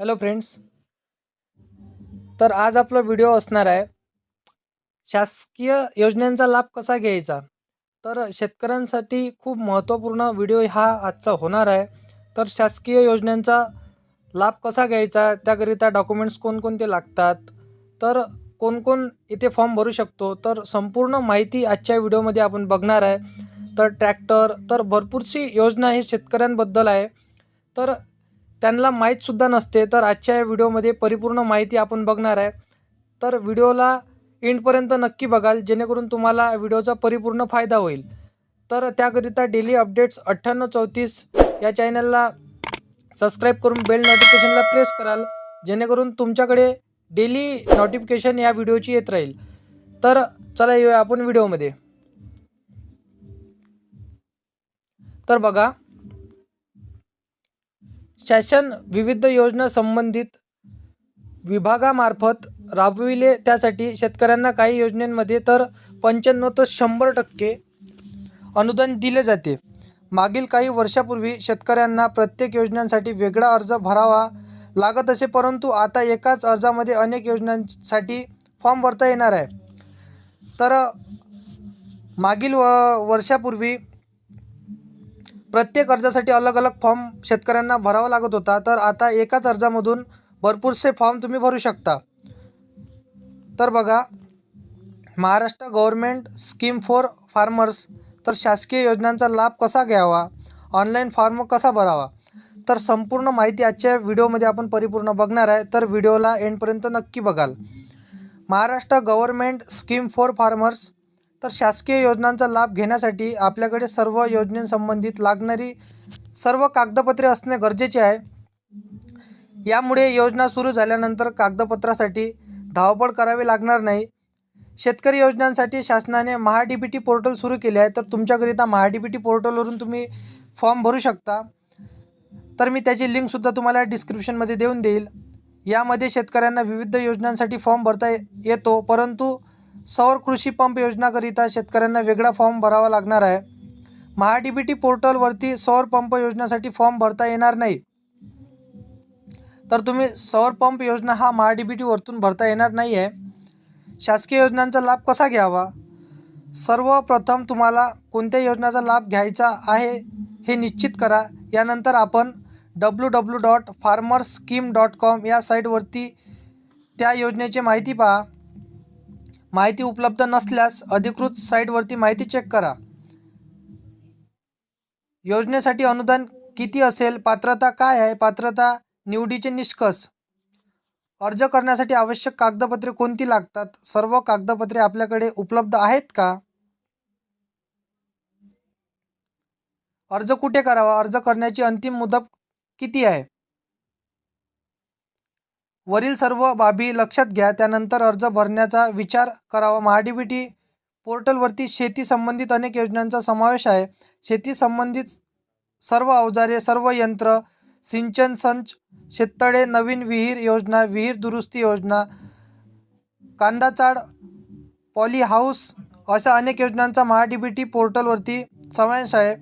Hello friends तर आज आपला व्हिडिओ असणार आहे. शासकीय योजनांचा लाभ कसा घ्यायचा? तर शेतकऱ्यांसाठी खूप महत्त्वपूर्ण व्हिडिओ हा आजचा होणार आहे. तर शासकीय योजनांचा लाभ कसा घ्यायचा? त्याकरिता डॉक्युमेंट्स कोणकोणते लागतात? तर कोणकोण इथे फॉर्म भरू शकतो? तर संपूर्ण माहिती आजच्या व्हिडिओमध्ये आपण बघणार आहे. तर ट्रॅक्टर तर भरपूरशी योजना ही शेतकऱ्यांबद्दल आहे. तर त्यांना माहीतसुद्धा नसते. तर आजच्या या व्हिडिओमध्ये परिपूर्ण माहिती आपण बघणार आहे. तर व्हिडिओला एंडपर्यंत नक्की बघाल जेणेकरून तुम्हाला व्हिडिओचा परिपूर्ण फायदा होईल. तर त्याकरिता डेली अपडेट्स अठ्ठ्याण्णव चौतीस या चॅनलला सबस्क्राईब करून बेल नोटिफिकेशनला प्रेस कराल जेणेकरून तुमच्याकडे डेली नोटिफिकेशन या व्हिडिओची येत राहील. तर चला येऊया आपण व्हिडिओमध्ये. तर बघा शासन विविध योजना संबंधित विभागामार्फत राबविले. त्यासाठी शेतकऱ्यांना काही योजनांमध्ये तर पंच्याण्णव ते शंभर टक्के अनुदान दिले जाते. मागील काही वर्षापूर्वी शेतकऱ्यांना प्रत्येक योजनांसाठी वेगळा अर्ज भरावा लागत असे परंतु आता एकाच अर्जामध्ये अनेक योजनांसाठी फॉर्म भरता येणार आहे. तर मागील व वर्षापूर्वी प्रत्येक अर्जासाठी अलग अलग फॉर्म शेतकऱ्यांना भरावा लागत होता तर आता एकाच अर्जामधून भरपूरसे फॉर्म तुम्ही भरू शकता. तर बघा Maharashtra government scheme for farmers तर शासकीय योजनांचा लाभ कसा घ्यावा? ऑनलाईन फॉर्म कसा भरावा? तर संपूर्ण माहिती आजच्या व्हिडिओमध्ये आपण परिपूर्ण बघणार आहे तर व्हिडिओला एंडपर्यंत नक्की बघाल. Maharashtra government scheme for farmers तर शासकीय योजनांचा लाभ घेण्यासाठी आपल्याकडे सर्व योजनेसंबंधित लागणारी सर्व कागदपत्रे असणे गरजेचे आहे. यामुळे योजना सुरू झाल्यानंतर कागदपत्रासाठी धावपळ करावी लागणार नाही. शेतकरी योजनांसाठी शासनाने महाडी बी टी पोर्टल सुरू केले आहे. तर तुमच्याकरिता महाडी बी टी पोर्टलवरून तुम्ही फॉर्म भरू शकता. तर मी त्याची लिंकसुद्धा तुम्हाला डिस्क्रिप्शनमध्ये देऊन देईल. यामध्ये शेतकऱ्यांना विविध योजनांसाठी फॉर्म भरता येतो. परंतु सौर कृषी पंप योजनाकरिता शेतकऱ्यांना वेगळा फॉर्म भरावा लागणार आहे. महा डी बी टी पोर्टलवरती सौर पंप योजनासाठी फॉर्म भरता येणार नाही. तर तुम्ही सौर पंप योजना हा महा डी बी भरता येणार नाही आहे शासकीय योजनांचा लाभ कसा घ्यावा? सर्वप्रथम तुम्हाला कोणत्या योजनाचा लाभ घ्यायचा आहे हे निश्चित करा. यानंतर आपण W W dot farmers scheme dot com या साईटवरती त्या योजनेची माहिती पहा. माहिती उपलब्ध नसल्यास अधिकृत साईटवरती माहिती चेक करा. योजनेसाठी अनुदान किती असेल? पात्रता काय आहे? पात्रता निवडीचे निष्कर्ष. अर्ज करण्यासाठी आवश्यक कागदपत्रे कोणती लागतात? सर्व कागदपत्रे आपल्याकडे उपलब्ध आहेत का? अर्ज कुठे करावा? अर्ज करण्याची अंतिम मुदत किती आहे? वरील सर्व बाबी लक्षात घ्या. त्यानंतर अर्ज भरण्याचा विचार करावा. महाडीबीटी पोर्टलवरती शेती संबंधित अनेक योजनांचा समावेश आहे. शेती संबंधित सर्व अवजारे सर्व यंत्र सिंचन संच शेततळे नवीन विहीर योजना विहीर दुरुस्ती योजना कांदा चाड पॉली हाऊस अशा अनेक योजनांचा महाडीबीटी पोर्टलवरती समावेश आहे.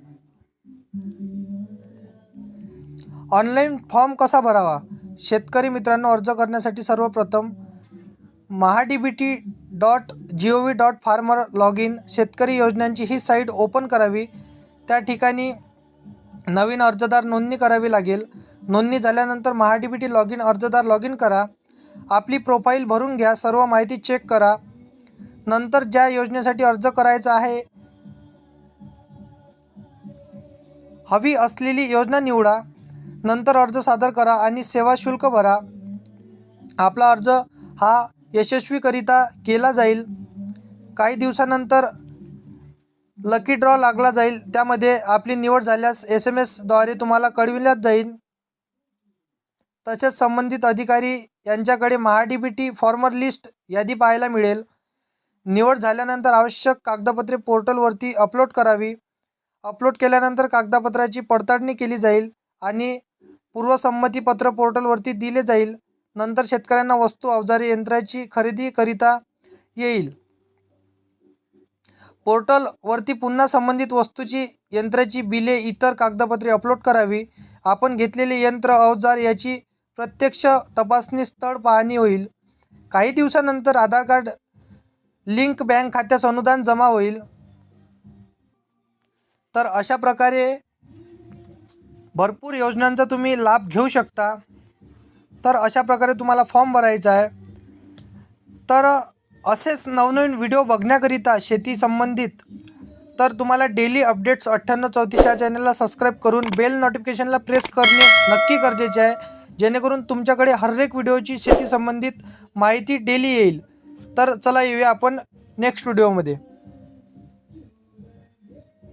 ऑनलाईन फॉर्म कसा भरावा? शेतकरी मित्रांनो अर्ज करण्यासाठी सर्वप्रथम MahaDBT dot G O V dot farmer log in. शेतकरी योजनांची ही साईट ओपन करावी. त्या ठिकाणी नवीन अर्जदार नोंदणी करावी लागेल. नोंदणी झाल्यानंतर महाडीबीटी लॉग इन अर्जदार लॉग इन करा. आपली प्रोफाईल भरून घ्या. सर्व माहिती चेक करा. नंतर ज्या योजनेसाठी अर्ज करायचा आहे हवी असलेली योजना निवडा. नंतर अर्ज सादर करा आणि सेवा शुल्क भरा. आपला अर्ज हा यशस्वीकरिता केला जाईल. काही दिवसानंतर लकी ड्रॉ लागला जाईल. त्यामध्ये आपली निवड झाल्यास एस एम एसद्वारे तुम्हाला कळविण्यात जाईल. तसेच संबंधित अधिकारी यांच्याकडे महाडीबीटी फॉर्मर लिस्ट यादी पाहायला मिळेल. निवड झाल्यानंतर आवश्यक कागदपत्रे पोर्टलवरती अपलोड करावी. अपलोड केल्यानंतर कागदपत्राची पडताळणी केली जाईल आणि पूर्वसंमतीपत्र पोर्टलवरती दिले जाईल. नंतर शेतकऱ्यांना वस्तू अवजारे यंत्राची खरेदीकरिता येईल. पोर्टलवरती पुन्हा संबंधित वस्तूची यंत्राची बिले इतर कागदपत्रे अपलोड करावी. आपण घेतलेले यंत्र अवजार याची प्रत्यक्ष तपासणी स्थळ पाहणी होईल. काही दिवसानंतर आधार कार्ड लिंक बँक खात्यास अनुदान जमा होईल. तर अशा प्रकारे भरपूर योजनांचा तुम्ही लाभ घेऊ शकता. तर अशा प्रकारे तुम्हाला फॉर्म भरायचा आहे. तर असेच नवनवीन व्हिडिओ बघण्याकरिता शेती संबंधित तर तुम्हाला डेली अपडेट्स अठ्ठ्याण्णव चौतीस या चॅनलला सबस्क्राईब करून बेल नोटिफिकेशनला प्रेस करणे नक्की गरजेचे आहे. जेणेकरून तुमच्याकडे हर एक व्हिडिओची शेती संबंधित माहिती डेली येईल. तर चला येऊया आपण नेक्स्ट व्हिडिओमध्ये.